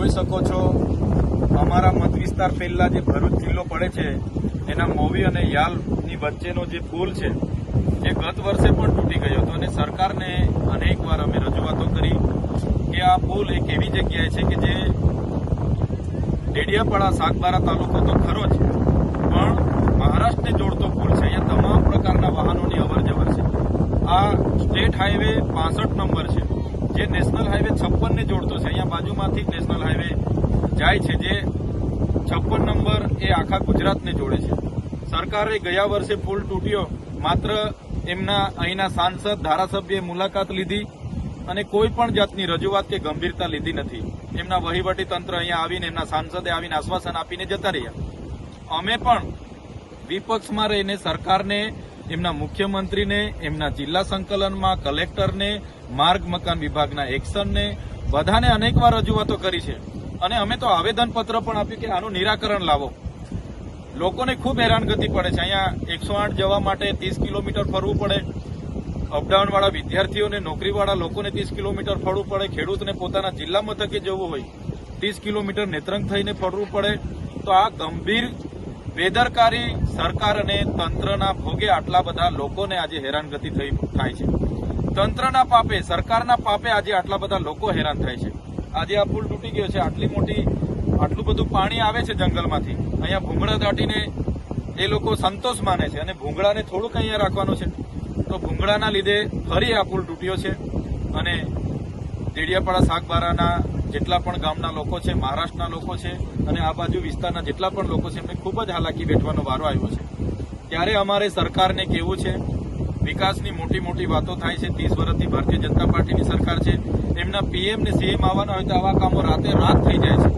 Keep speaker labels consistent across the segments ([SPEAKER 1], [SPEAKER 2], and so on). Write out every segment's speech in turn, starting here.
[SPEAKER 1] જોઈ શકો છો. અમારા મત વિસ્તાર પહેલા જે ભરૂચ જિલ્લો પડે છે, એના મોવી અને યાલની વચ્ચેનો જે પુલ છે, એ ગત વર્ષે પણ તૂટી ગયો હતો અને સરકારને અનેક વાર અમે રજૂઆતો કરી કે આ પુલ એક એવી જગ્યાએ છે કે જે ડેડિયાપાડા સાગબારા તાલુકો તો ખરો જ, પણ મહારાષ્ટ્રને જોડતો પુલ છે. અહીંયા તમામ પ્રકારના વાહનોની અવર છે. આ સ્ટેટ હાઈવે પાસઠ નંબર છે. જે નેશનલ હાઈવે છપ્પનને જોડતો છે. અહીંયા બાજુમાંથી નેશનલ હાઈવે જાય છે જે છપ્પન નંબર એ આખા ગુજરાતને જોડે છે. સરકારે ગયા વર્ષે પુલ તૂટ્યો. માત્ર એમના અહીંના સાંસદ, ધારાસભ્યએ મુલાકાત લીધી અને કોઈ પણ જાતની રજૂઆત કે ગંભીરતા લીધી નથી. એમના વહીવટી તંત્ર અહીંયા આવીને, એમના સાંસદે આવીને આશ્વાસન આપીને જતા રહ્યા. અમે પણ વિપક્ષમાં રહીને સરકારને એમના મુખ્યમંત્રીને, એમના જિલ્લા સંકલનમાં, કલેક્ટરને, માર્ગ મકાન વિભાગના એક્શનને, બધાને અનેકવાર રજૂઆતો કરી છે. અને અમે તો આવેદનપત્ર પણ આપ્યું કે આનું નિરાકરણ લાવો. લોકોને ખૂબ હેરાનગતિ પડે છે. અહીંયા એકસો આઠ જવા માટે ત્રીસ કિલોમીટર ફરવું પડે. અપડાઉન વાળા વિદ્યાર્થીઓને, નોકરીવાળા લોકોને ત્રીસ કિલોમીટર ફરવું પડે. ખેડૂતને પોતાના જિલ્લા મથકે જવું હોય. ત્રીસ કિલોમીટર નેત્રંગ થઈને ફરવું પડે. તો આ ગંભીર બેદરકારી સરકાર અને તંત્રના ભોગે આટલા બધા લોકોને આજે હેરાનગતિ થઈ થાય છે. તંત્રના પાપે, સરકારના પાપે આજે આટલા બધા લોકો હેરાન થાય છે. આજે આ પુલ તૂટી ગયો છે, આટલી મોટી, આટલું બધું પાણી આવે છે જંગલમાંથી. અહીંયા ભૂંગળા દાટીને એ લોકો સંતોષ માને છે અને ભૂંગળાને થોડુંક અહીંયા રાખવાનું છે. તો ભૂંગળાના લીધે ફરી આ પુલ તૂટ્યો છે અને દેડિયાપાડા શાકબારાના જેટલા પણ ગામના લોકો છે, મહારાષ્ટ્રના લોકો છે અને આ બાજુ વિસ્તારના જેટલા પણ લોકો છે, એમને ખૂબ જ હાલાકી વેઠવાનો વારો આવ્યો છે. ત્યારે અમારે સરકારને કહેવું છે, વિકાસની મોટી મોટી વાતો થાય છે, ત્રીસ વર્ષથી ભારતીય જનતા પાર્ટીની સરકાર છે, એમના પીએમ ને સીએમ આવવાના હોય તો આવા કામો રાતે રાત થઈ જાય છે.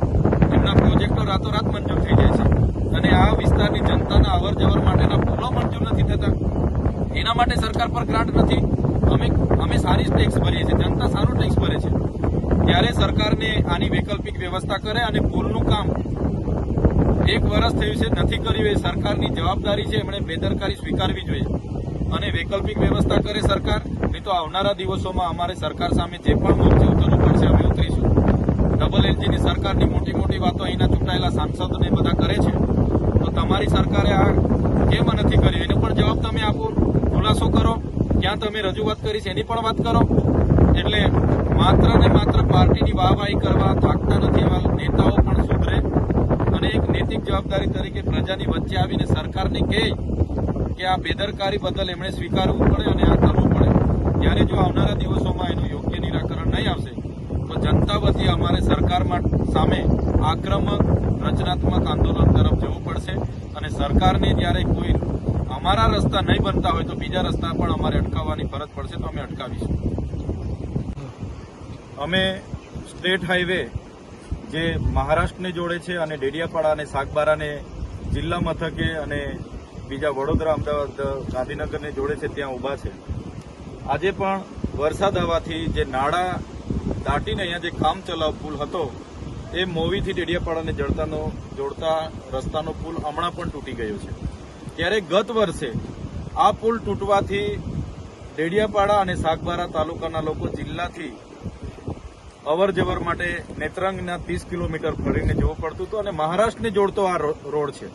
[SPEAKER 1] એમના પ્રોજેક્ટો રાતોરાત મંજૂર થઈ જાય છે. અને આ વિસ્તારની જનતાના અવર જવર માટેના પુલો મંજૂર નથી થતા. એના માટે સરકાર પર ગ્રાન્ટ નથી. અમે અમે સારી જ ટેક્સ ભરીએ છીએ. જનતા સારો ટેક્સ ભરે છે. ત્યારે સરકારને આની વૈકલ્પિક વ્યવસ્થા કરે અને પુલનું કામ એક વર્ષ થયું છે, નથી કર્યું. એ સરકારની જવાબદારી છે. એમણે બેદરકારી સ્વીકારવી જોઈએ. અને વૈકલ્પિક વ્યવસ્થા કરે સરકાર. નહીં તો આવનારા દિવસોમાં અમારે સરકાર સામે જે પણ મોરચે ઉતરવું પડશે અમે ઉતરીશું ડબલ એન્જિનની સરકારની મોટી મોટી વાતો અહીંના ચૂંટાયેલા સાંસદોને બધા કરે છે તો તમારી સરકારે આ કેમ નથી કર્યું એનો પણ જવાબ તમે આપો ખુલાસો કરો ક્યાં તમે રજૂઆત કરી છે, એની પણ વાત કરો. એટલે માત્ર ને માત્ર પાર્ટીની વાહવાહી કરવા થાકતા નથી એવા નેતાઓ પણ સુધરે. અને એક નૈતિક જવાબદારી તરીકે પ્રજાની વચ્ચે આવીને સરકારને કહે કે આ બેદરકારી બદલ એમણે સ્વીકારવું પડે અને આ કરવું પડે. ત્યારે જો આવનારા દિવસોમાં એનું યોગ્ય નિરાકરણ નહીં આવશે, તો જનતા વતી અમારે સરકારમાં સામે આક્રમક, રચનાત્મક આંદોલન તરફ જવું પડશે. અને સરકારને જ્યારે કોઈ અમારા રસ્તા નહીં બનતા હોય તો બીજા રસ્તા પણ અમારે અટકાવવાની ફરજ પડશે તો અમે અટકાવીશું. અમે સ્ટેટ હાઈવે જે મહારાષ્ટ્રને જોડે છે અને ડેડિયાપાડા અને સાગબારાને જિલ્લા મથકે અને બીજા વડોદરા, અમદાવાદ, ગાંધીનગરને જોડે છે, ત્યાં ઊભા છે. આજે પણ વરસાદ આવવાથી જે નાળા દાટીને અહીંયા જે કામ ચલાવ પુલ હતો, એ મોવીથી ડેડિયાપાડાને જડતાનો, જોડતા રસ્તાનો પુલ હમણાં પણ તૂટી ગયો છે. ત્યારે ગત વર્ષે આ પુલ તૂટવાથી ડેડિયાપાડા અને સાગબારા તાલુકાના લોકો જિલ્લાથી અવર જવર માટે નેત્રંગના ત્રીસ કિલોમીટર ફરીને જવું પડતું હતું અને મહારાષ્ટ્રને જોડતો આ રોડ છે.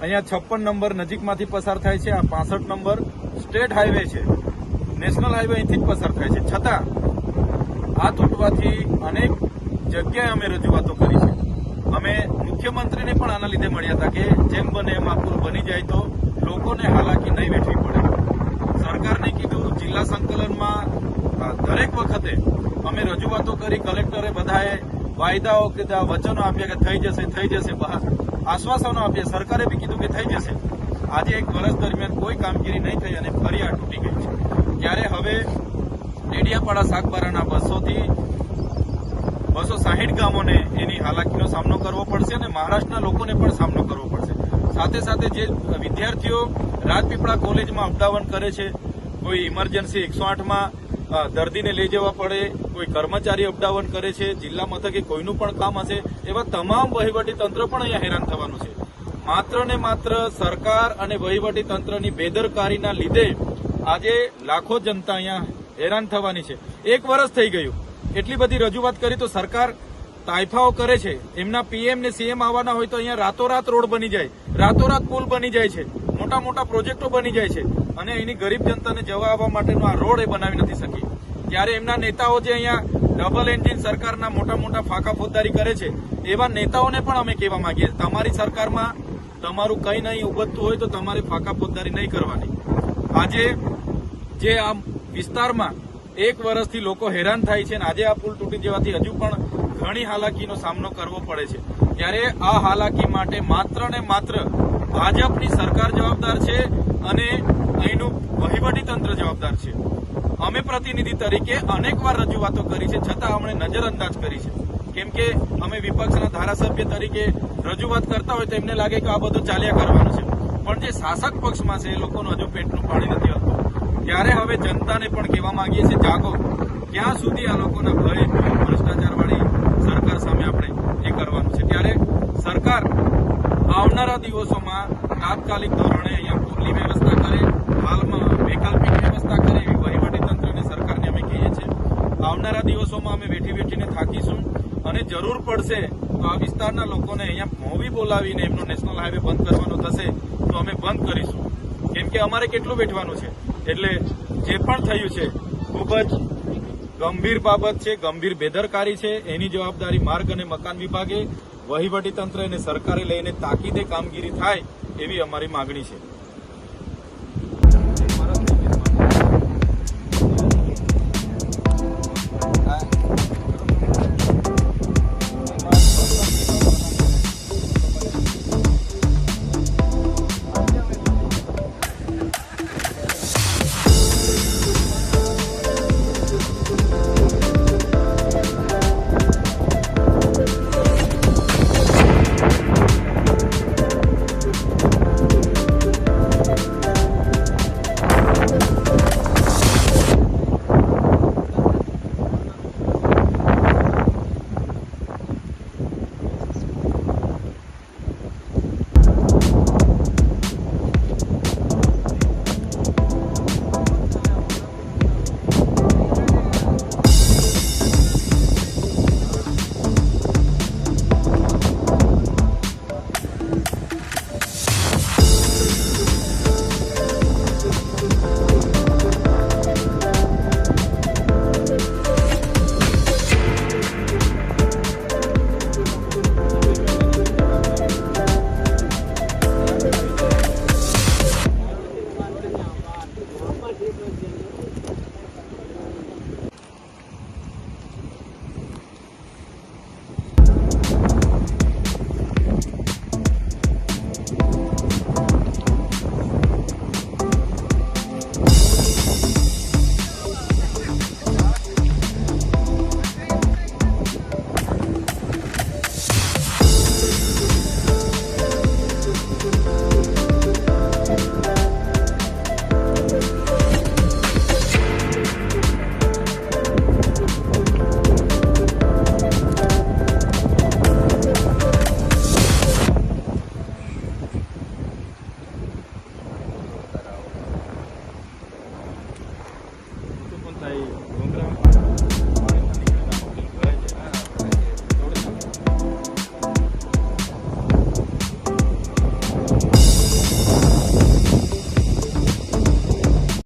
[SPEAKER 1] અહીંયા છપ્પન નંબર નજીકમાંથી પસાર થાય છે, આ પાસઠ નંબર સ્ટેટ હાઈવે છે. નેશનલ હાઈવે અહીંથી જ પસાર થાય છે. છતાં આ તૂટવાથી અનેક જગ્યાએ અમે રજૂઆતો કરી છે. અમે મુખ્યમંત્રીને પણ આના લીધે મળ્યા હતા કે જેમ બને એમ આ બની જાય તો લોકોને હાલાકી નહીં વેઠવી પડે. સરકારને કીધું, જિલ્લા સંકલનમાં દરેક વખતે અમે રજૂઆતો કરી, કલેક્ટરે બધાએ વાયદાઓ કીધા વચનો આપ્યા કે થઈ જશે થઈ જશે આશ્વાસનો આપ્યા. સરકારે બી કીધું કે થઈ જશે. આજે એક વર્ષ દરમિયાન કોઈ કામગીરી નહીં થઈ અને ફરી આ તૂટી ગઈ છે. ત્યારે હવે ડેડિયાપાડા સાગબારાના બસોથી બસો સાહીઠ ગામોને એની હાલાકીનો સામનો કરવો પડશે અને મહારાષ્ટ્રના લોકોને પણ સામનો કરવો પડશે. સાથે સાથે જે વિદ્યાર્થીઓ રાજપીપળા કોલેજમાં અપડાવન કરે છે, કોઈ ઇમરજન્સી એકસો આઠમાં દર્દીને લઈ જવા પડે, કોઈ કર્મચારી અપડાવન કરે છે, જિલ્લા મથકે કોઈનું પણ કામ હશે, એવા તમામ વહીવટી તંત્ર પણ અહીંયા હેરાન થવાનું છે. માત્ર ને માત્ર સરકાર અને વહીવટી તંત્રની બેદરકારીના લીધે આજે લાખો જનતા અહીંયા હેરાન થવાની છે. એક વર્ષ થઈ ગયું. એટલી બધી રજૂઆત કરી તો સરકાર તાયફાઓ કરે છે. એમના પીએમ ને સીએમ આવવાના હોય તો અહીંયા રાતોરાત રોડ બની જાય. રાતોરાત પુલ બની જાય છે. મોટા મોટા પ્રોજેક્ટો બની જાય છે. અને અહીંની ગરીબ જનતાને જવા આવવા માટેનો આ રોડ એ બનાવી નથી શકી. ત્યારે એમના નેતાઓ જે અહીંયા ડબલ એન્જિન સરકારના મોટા મોટા ફાંકા ફોજદારી કરે છે, એવા નેતાઓને પણ અમે કહેવા માંગીએ તમારી સરકારમાં તમારું કંઈ નહીં ઉબતતું હોય તો તમારે ફાંકા ફોજદારી નહીં કરવાની. આજે જે આ વિસ્તારમાં એક વર્ષથી લોકો હેરાન થાય છે અને આજે આ પુલ તૂટી જવાથી હજુ પણ ઘણી હાલાકીનો સામનો કરવો પડે છે. ત્યારે આ હાલાકી માટે માત્ર ને માત્ર ભાજપની સરકાર જવાબદાર છે અને અહીંનું વહીવટી તંત્ર જવાબદાર છે. અમે પ્રતિનિધિ તરીકે અનેકવાર રજૂઆતો કરી છે, છતાં અમને નજરઅંદાજ કરી છે. કેમ કે અમે વિપક્ષના ધારાસભ્ય તરીકે રજૂઆત કરતા હોય તો એમને લાગે કે આ બધું ચાલ્યા કરવાનું છે. પણ જે શાસક પક્ષમાં છે એ લોકોનું હજુ પેટનું પાણી નથી ત્યારે હવે જનતાને પણ કહેવા માંગીએ છીએ, જાગો. ક્યાં સુધી આ લોકોના ભય, ભ્રષ્ટાચારવાળી સરકાર સામે આપણે એ કરવાનું છે? ત્યારે સરકાર આવનારા દિવસોમાં તાત્કાલિક ધોરણે અહીંયા પૂરની વ્યવસ્થા કરે, હાલમાં વૈકલ્પિક વ્યવસ્થા કરે એવી વહીવટી તંત્રને સરકારને અમે કહીએ છીએ. આવનારા દિવસોમાં અમે વેઠી વેઠીને થાકીશું અને જરૂર પડશે તો આ વિસ્તારના લોકોને અહીંયા મોવી બોલાવીને એમનો નેશનલ હાઈવે બંધ કરવાનો થશે તો અમે બંધ કરીશું અમારે કેટલું વેઠવાનું છે? એટલે જે પણ થયું છે, ખૂબ જ ગંભીર બાબત છે, ગંભીર બેદરકારી છે. એની જવાબદારી માર્ગ અને મકાન વિભાગે વહીવટી તંત્ર અને સરકારે લઈને તાકીદે કામગીરી થાય એવી અમારી માગણી છે.